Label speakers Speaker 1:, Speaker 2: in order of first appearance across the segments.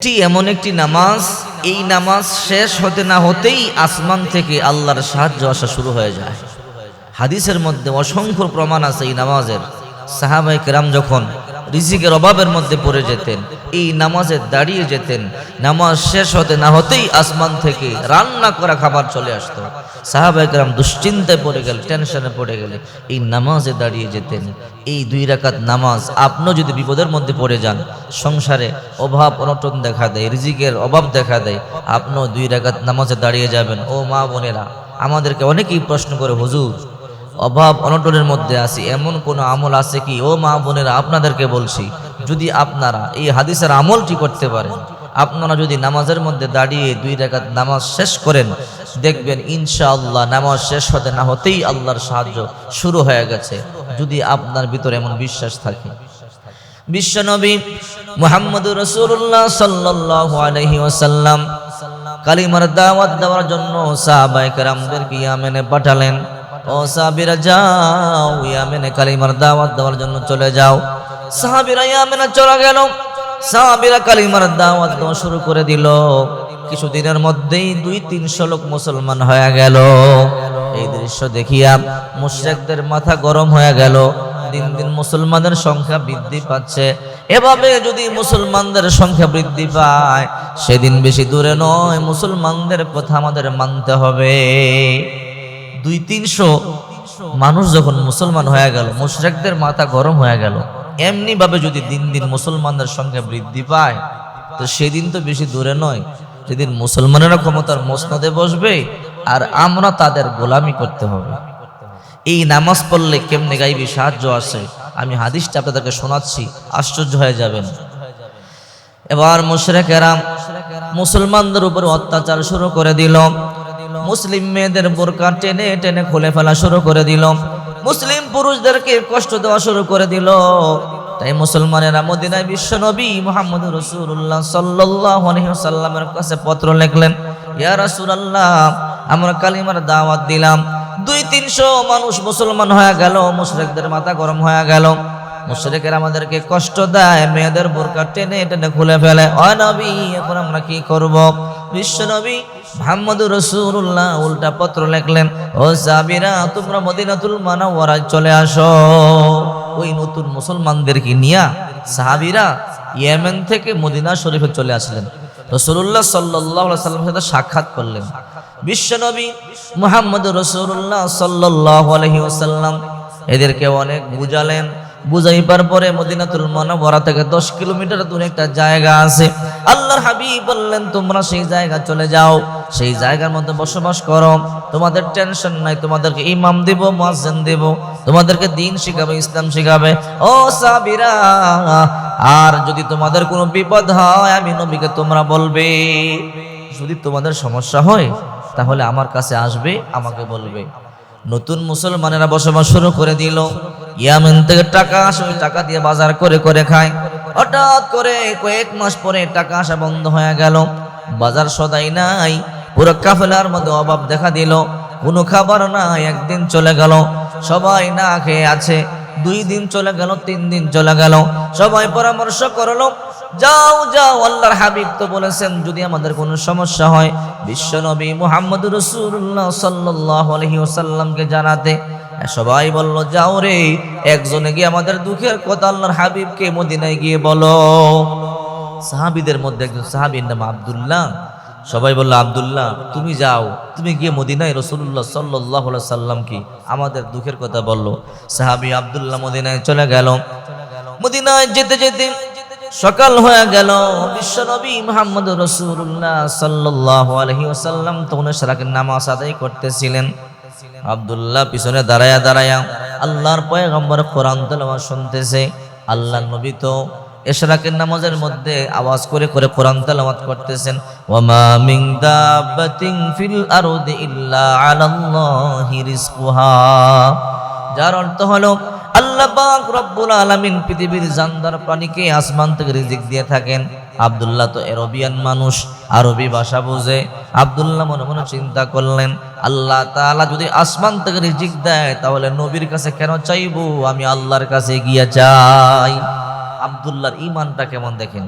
Speaker 1: এটি এমন একটি নামাজ, এই নামাজ শেষ হতে না হতেই আসমান থেকে আল্লাহর সাহায্য আসা শুরু হয়ে যায়। হাদিসের মধ্যে অসংখ্য প্রমাণ আছে এই নামাজের। সাহাবাই কেরাম যখন রিজিকের অভাবের মধ্যে পড়ে যেতেন, এই নামাজে দাঁড়িয়ে যেতেন, নামাজ শেষ হতে না হতেই আসমান থেকে রান্না করা খাবার চলে আসতো। সাহাবাই কেরাম দুশ্চিন্তায় পড়ে গেলে, টেনশনে পড়ে গেলে, এই নামাজে দাঁড়িয়ে যেতেন, এই দুই রাকাত নামাজ আপনিও যদি বিপদের মধ্যে পড়ে যান, সংসারে অভাব অনটন দেখা দেয়, রিজিকের অভাব দেখা দেয়, আপনিও দুই রাকাত নামাজে দাঁড়িয়ে যাবেন। ও মা বোনেরা, আমাদেরকে অনেকেই প্রশ্ন করে, হুজুর অভাব অনটনের মধ্যে আছি। এমন কোনো আমল আছে কি? ও মা বোনেরা, আপনাদেরকে বলছি, যদি আপনারা এই হাদিসের আমলটি করতে পারেন, আপনারা যদি নামাজের মধ্যে দাঁড়িয়ে দুই রেখাত নামাজ শেষ করেন, দেখবেন ইনশাআল্লাহ নামাজ শেষ হতে না হতেই আল্লাহর সাহায্য শুরু হয়ে গেছে। যদি আপনার ভিতরে এমন বিশ্বাস থাকে। বিশ্বনবী মোহাম্মদ রসুল্লাহ সাল্লাহ আলহি ওসাল্লাম কালিমার দাওয়াত দেওয়ার জন্য সাহাবাই কারামদেরকে ইয়ামেনে পাঠালেন। ও সাহাবিরা যাও ইয়ামেনে কালিমার দাওয়াত দেওয়ার জন্য চলে যাও। সাহাবিরা ইয়ামেনে চলে গেল। সাহাবিরা কালিমার দাওয়াত দেওয়া শুরু করে দিল। কিছুদিনের মধ্যেই দুই তিনশো লোক মুসলমান হয়ে গেল। এই দৃশ্য দেখিয়া মুশরিকদের মাথা গরম হয়ে গেল। দিন দিন মুসলমানদের সংখ্যা বৃদ্ধি পাচ্ছে। এভাবে যদি মুসলমানদের সংখ্যা বৃদ্ধি পায়, সেদিন বেশি দূরে নয়, মুসলমানদের কথা আমাদের মানতে হবে। দুই তিনশো মানুষ যখন মুসলমান হয়ে গেল, মুশরিকদের মাথা গরম হয়ে গেল এমনি ভাবে যদি দিন দিন মুসলমানদের সংখ্যা বৃদ্ধি পায়, তো সেদিন তো বেশি দূরে নয়। সেদিন মুসলমানেরা ক্ষমতার মসনদে বসবে আর আমরা তাদের গোলামি করতে হবে। এই নামাজ পড়লে কেমনে গাইবি সাহায্য আসে আমি হাদিসটা আপনাদেরকে শোনাচ্ছি, আশ্চর্য হয়ে যাবেন। এবার মুশরেকেরাম মুসলমানদের উপর অত্যাচার শুরু করে দিল। মুসলিম মেয়েদের বোরকা টেনে টেনে খুলে ফেলা শুরু করে দিল। মুসলিম পুরুষদেরকে কষ্ট দেওয়া শুরু করে দিল। তাই মুসলমানেরা মদিনায় বিশ্ব নবী মোহাম্মদ রসুল্লাহ সাল্লাহ সাল্লামের কাছে পত্র লিখলেন, ইয়া রাসূলুল্লাহ, আমরা কালিমার দাওয়াত দিলাম। দুই তিনশো মানুষ মুসলমান হয়ে গেল, মুশরিকদের মাথা গরম হয়ে গেল। মুশরিকের আমাদেরকে কষ্ট দেয়, মেয়েদের বোরকা টেনে টেনে খুলে ফেলে। অ নবী, এখন আমরা কি করব? বিশ্ব নবী মোহাম্মদ রসুল্লাহ উল্টা পত্র লিখলেন, ও সাবিরা তোমরা মদিনাতুল মানাওয়ারায় চলে আসো। ওই নতুন মুসলমানদেরকে নিয়া সাহাবিরা ইয়েমেন থেকে মদিনা শরীফে চলে আসলেন। রসুল্লাহ সাল্লাহ সাল্লামের সাথে সাক্ষাৎ করলেন। বিশ্বনবী মোহাম্মদ রসুল্লাহ সাল্লাহ আলহি ওসাল্লাম এদেরকে অনেক বুঝালেন বুঝাইবার পরে মদিনাতুল মনোবরা থেকে দশ কিলোমিটার দূরে একটা জায়গা আছে। আল্লাহর হাবিব বললেন, তোমরা সেই জায়গা চলে যাও। সেই জায়গার মধ্যে বসবাস করো। তোমাদের টেনশন নাই, তোমাদেরকে ইমাম দেব, মুয়াজ্জিন দেব। তোমাদেরকে দিন শিখাবে, ইসলাম শিখাবে। ও সাবিরা আর যদি তোমাদের কোনো বিপদ হয়, আমি নবীকে তোমরা বলবে। যদি তোমাদের সমস্যা হয়, তাহলে আমার কাছে আসবে, আমাকে বলবে। নতুন মুসলমানেরা বসবাস শুরু করে দিল। ইয়ামেন থেকে টাকা আসে, ওই টাকা দিয়ে বাজার করে করে খায়। হঠাৎ করে কয়েক মাস পরে টাকা আসা বন্ধ হয়ে গেল। বাজার সদাই নাই, পুরো কাফেলার মধ্যে অভাব দেখা দিল। কোনো খাবার নাই, একদিন চলে গেল। সবাই না খেয়ে আছে। দুই দিন চলে গেল, তিন দিন চলে গেল। সবাই পরামর্শ করল, যাও যাও, আল্লাহর হাবিব তো বলেছেন, যদি আমাদের কোনো সমস্যা হয় বিশ্বনবী মোহাম্মদ রসুল্লাহ সাল্লাহ আলহি ওসাল্লামকে জানাতে। সবাই বলল, যাও রে, একজনে গিয়ে আমাদের দুঃখের কথা আল্লাহর হাবিবকে মদিনায় গিয়ে বলো। সাহাবিদের মধ্যে একজন সাহাবির নাম আবদুল্লাহ। সবাই বলল, আবদুল্লাহ, তুমি যাও। তুমি গিয়ে মদিনায় রসুল্লাহ সাল্লাহ সাল্লাম কি আমাদের দুঃখের কথা বলল। সাহাবি আবদুল্লাহ মদিনায় চলে গেল। মদিনায় যেতে যেতে সকাল হয়ে গেল। বিশ্বনবী মোহাম্মদ রসুল্লাহ সাল্লাহ আলহি ওসাল্লাম তখন সারাকের নামাজ আদায় করতেছিলেন। আবদুল্লাহ পিছনে দাঁড়ায়া দাঁড়ায়া আল্লাহর পয়গম্বর কোরআন তেলাওয়াত শুনতেছে। আল্লাহ নবী তো এশরাকের নামাজের মধ্যে আওয়াজ করে করে কোরআন তেলাওয়াত করতেছেন, ওয়ামা মিন দাব্বাতিন ফিল আরদি ইল্লা আলাল্লাহি রিজকুহা। যার অর্থ হলো, আল্লাহ পাক রব্বুল আলামিন পৃথিবীর জানদার প্রাণীকে আসমান থেকে রিজিক দিয়ে থাকেন। আব্দুল্লাহ তো এরবিয়ান মানুষ, আরবি ভাষা বোঝে। আব্দুল্লাহ মনে মনে চিন্তা করলেন, আল্লাহ তাআলা যদি আসমান থেকে রিজিক দেয়, তাহলে নবীর কাছে কেন চাইব? আমি আল্লাহর কাছে গিয়ে চাই। আব্দুল্লাহর ইমানটা কেমন দেখেন?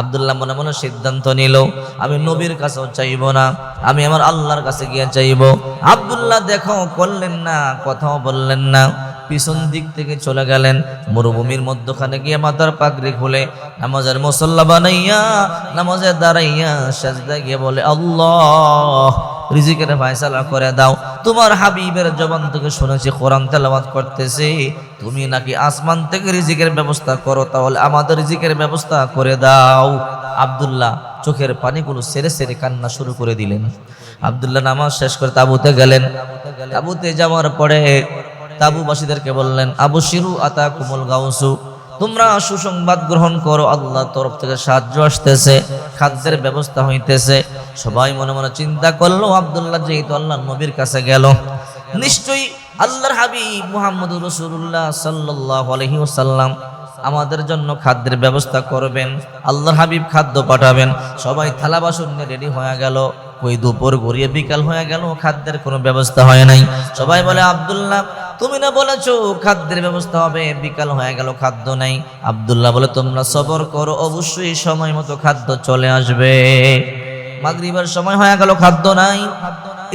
Speaker 1: আব্দুল্লাহ মনে মনে সিদ্ধান্ত নিল, আমি নবীর কাছেও চাইব না, আমি আমার আল্লাহর কাছে গিয়ে চাইব। আব্দুল্লাহ দেখো করলেন না, কথাও বললেন না, পিছন দিক থেকে চলে গেলেন, মরুভূমির মধ্যখানে গিয়ে মাথার পাগড়ি খুলে নামাজের মুসল্লা বানাইয়া, নামাজে দাঁড়াইয়া সাজদা গিয়ে বলে, আল্লাহ, রিজিকের ফায়সালা করে দাও। তোমার হাবিবের জবান থেকে শুনেছি কোরআন তেলাওয়াত করতেছে। তুমি নাকি আসমান থেকে রিজিকের ব্যবস্থা করো, তাহলে আমাদের রিজিকের ব্যবস্থা করে দাও। আবদুল্লাহ চোখের পানিগুলো সেরে সেরে কান্না শুরু করে দিলেন। আবদুল্লাহ নামাজ শেষ করে তাবুতে গেলেন। তাবুতে যাওয়ার পরে তাবুবাসীদেরকে বললেন আবু শিরু আতা কুমল গাউসু। তোমরা সুসংবাদ গ্রহণ করো আল্লাহ তরফ থেকে সাহায্য আসতেছে, খাদ্যের ব্যবস্থা হইতেছে। সবাই মনে মনে চিন্তা করল, আব্দুল্লাহ যেহেতু আল্লাহ নবীর কাছে গেল। নিশ্চয়ই আল্লাহর হাবিব মুহাম্মদ রসুল্লাহ সাল্লাহ আলহি আমাদের জন্য খাদ্যের ব্যবস্থা করবেন, আল্লাহর হাবিব খাদ্য পাঠাবেন। সবাই থালা বাসন নিয়ে রেডি হয়ে গেল ওই দুপুর গড়িয়ে বিকাল হয়ে গেল, খাদ্যের কোনো ব্যবস্থা হয় নাই। সবাই বলে, আব্দুল্লাহ তুমি না বলেছ খাদ্যের ব্যবস্থা হবে, বিকাল হয়ে গেল, খাদ্য নাই। আবদুল্লাহ বলে, তোমরা সবর করো, অবশ্যই সময় মতো খাদ্য চলে আসবে। মাগরিবের সময় হয়ে গেল, খাদ্য নাই।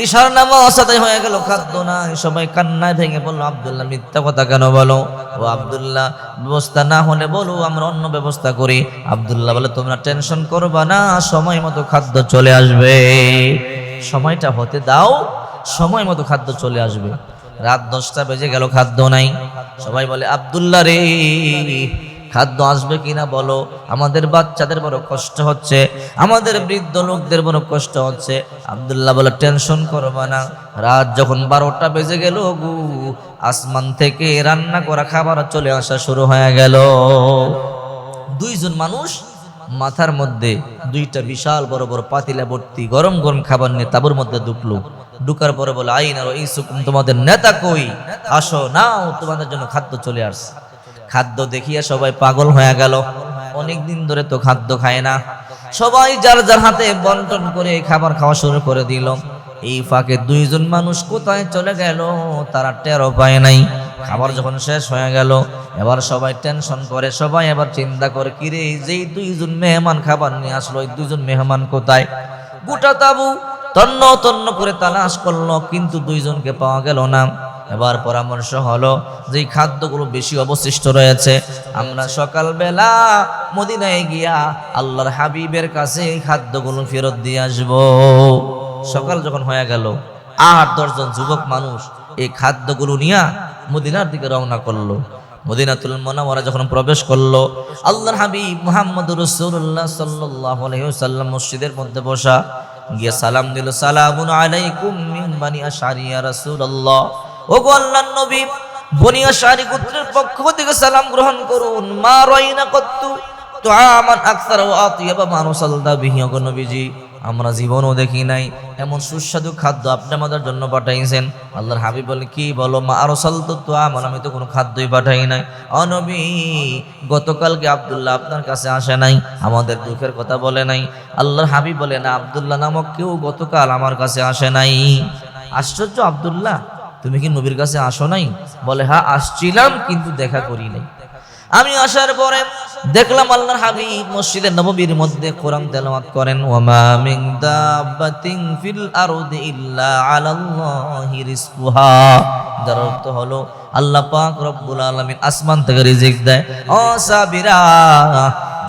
Speaker 1: ঈশার নামাজ আদায় হয়ে গেল, খাদ্য নাই। সবাই কান্নায় ভেঙে বলল আব্দুল্লাহ, মিথ্যা কথা কেন বলো? ও আব্দুল্লাহ, ব্যবস্থা না হলে বলো, আমরা অন্য ব্যবস্থা করি। আব্দুল্লাহ বলে, তোমরা টেনশন করবা না, সময় মতো খাদ্য চলে আসবে। সময়টা হতে দাও, সময় মতো খাদ্য চলে আসবে। রাত দশটা বেজে গেল, খাদ্য নাই। সবাই বলে, আব্দুল্লাহ রে, খাদ্য আসবে কিনা বলো? আমাদের বাচ্চাদের বড় কষ্ট হচ্ছে, আমাদের বৃদ্ধ লোকদের বড় কষ্ট হচ্ছে। আব্দুল্লাহ বলে, টেনশন করবা না, রাত যখন বারোটা বেজে গেল গু, আসমান থেকে রান্না করা খাবার চলে আসা শুরু হয়ে গেল। দুইজন মানুষ মাথার মধ্যে দুইটা বিশাল বড় বড় পাতিলা ভর্তি গরম গরম খাবার নিয়ে তাবুর মধ্যে ঢুকলো। ঢুকার পরে বলে, আইন আর এই সুকুম তোমাদের নেতা কই? আসো, নাও, তোমাদের জন্য খাদ্য চলে আসছে। খাদ্য দেখিয়া সবাই পাগল হয়ে গেল। অনেক দিন ধরে তো খাদ্য খায় না। সবাই যার যার হাতে বন্টন করে খাবার খাওয়া শুরু করে দিল। এই ফাঁকে দুইজন মানুষ কোথায় চলে গেল, তারা টেরো পায় নাই। খাবার যখন শেষ হয়ে গেল, এবার সবাই টেনশন করে, সবাই এবার চিন্তা করে, কিরে, যেই দুইজন মেহমান খাবার নিয়ে আসলো ওই দুইজন মেহমান কোথায়? গোটা তাবু তন্ন তন্ন করে তালাশ করল, কিন্তু দুইজনকে পাওয়া গেল না। এবার পরামর্শ হলো যে খাদ্যগুলো বেশি অবশিষ্ট রয়েছে, আমরা সকালবেলা মদিনায় গিয়া আল্লাহর হাবিবের কাছে এই খাদ্যগুলো ফেরত দিয়ে আসব। সকাল যখন হয়ে গেল, আট দশজন যুবক মানুষ এই খাদ্যগুলো নিয়ে মদিনার দিকে রওনা করল। মদিনাতুল মনাওয়ারা যখন প্রবেশ করল, আল্লাহর হাবিব মুহাম্মদ রাসূলুল্লাহ সাল্লাল্লাহু আলাইহি ওয়াসাল্লাম মসজিদের মধ্যে বসা গিয়ে সালাম দিল, সালামুন আলাইকুম মিন বানি আশারিয়া রাসূলুল্লাহ। ও গো আল্লাহর নবী, বনি আশারি গোত্রের পক্ষ থেকে সালাম গ্রহণ করুন। মা রাইনা কত্তু, তো আমান আকসার ও আতিয়াবা মানুষালদা বিহি গো নবীজি। আমরা জীবনও দেখি নাই। এমন সুস্বাদু খাদ্য আপনি আমাদের জন্য পাঠাইছেন। আল্লাহর হাবিব বলে কি বলো? মা আরও সালতো তো আমার আমি তো কোনো খাদ্যই পাঠাই নাই। অনবী গতকালকে আব্দুল্লাহ আপনার কাছে আসে নাই। আমাদের দুঃখের কথা বলে নাই। আল্লাহর হাবিব বলে না আবদুল্লাহ নামক কেউ গতকাল আমার কাছে আসে নাই। আশ্চর্য আবদুল্লাহ, তুমি কি নবীর কাছে আসো নাই? বলে হ্যাঁ আসছিলাম, কিন্তু দেখা করি নাই। আমি আসার পরে দেখলাম আল্লাহর হাবিব মসজিদে নববীর মধ্যে কোরআন তেলাওয়াত করেন ওয়ামা মিন দাব্বাতিন ফিল আরদি ইল্লা আলাল্লাহি রিজকুহা। যার অর্থ হলো, আল্লাহ পাক রব্বুল আলামিন আসমান থেকে রিজিক দেয়। ও সাবিরা,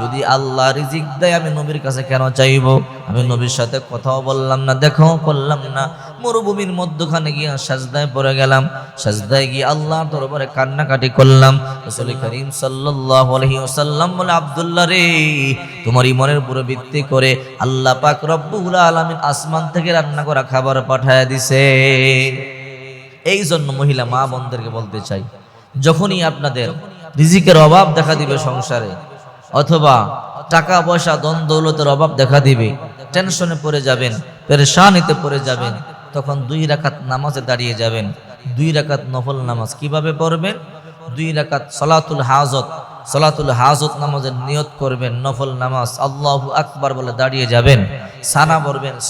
Speaker 1: যদি আল্লাহ রিজিক দেয়, আমি নবীর কাছে কেন চাইব? আমি নবীর সাথে কথাও বললাম না দেখাও করলাম না। মরুভূমির মধ্যখানে গিয়ে সাজদায় পড়ে গেলাম। সাজদায় গিয়ে আল্লাহ দরবারে কান্নাকাটি করলাম। রসুল করিম সাল্লাল্লাহু আলাইহি ওয়াসাল্লাম বলে, আব্দুল্লাহ রে, তোমার ইমনের উপরে ভিত্তি করে আল্লাহ পাক রব্বুল আলামিন আসমান থেকে রান্না করা খাবার পাঠায় দিছে। এই জন্য মহিলা মা বোনদেরকে বলতে চাই, যখনই আপনাদের রিজিকের অভাব দেখা দিবে সংসারে অথবা টাকা পয়সা দন দৌলতের অভাব দেখা দিবে, টেনশনে পড়ে যাবেন, পেরেশানিতে পড়ে যাবেন তখন দুই রাকাত নামাজে দাঁড়িয়ে যাবেন। দুই রাকাত নফল নামাজ কীভাবে পড়বেন? দুই রাকাত সলাতুল হাজত সলাতুল হাজত নামাজের নিয়ত করবেন, নফল নামাজ আল্লাহ আকবার বলে দাঁড়িয়ে যাবেন। সানা পড়বেন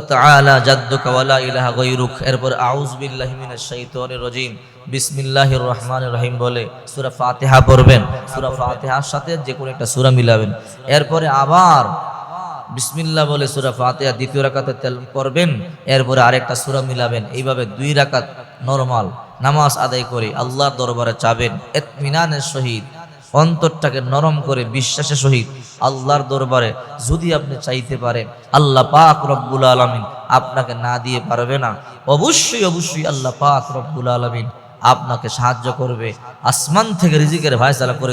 Speaker 1: তাআলা জাদ্দুকা রহিম বলে পড়বেন। সাথে যে কোনো একটা সূরা মিলাবেন। এরপরে আবার বিসমিল্লাহ বলে সূরা ফাতিহা দ্বিতীয় রাকাতে তেল পড়বেন, এরপরে আরেকটা সূরা মিলাবেন। এইভাবে দুই রাকাত নরমাল নামাজ আদায় করে আল্লাহর দরবারে চাবেন ইতমিনানের সহিত, অন্তরটাকে নরম করে বিশ্বাসের সহিত আল্লাহর দরবারে যদি আপনি চাইতে পারেন, আল্লাহ পাক রব্বুল আলামিন আপনাকে না দিয়ে পারবে না। অবশ্যই অবশ্যই আল্লাহ পাক রব্বুল আলামিন আপনাকে সাহায্য করবে। আসমান থেকে রিজিকের ভাইসালা করে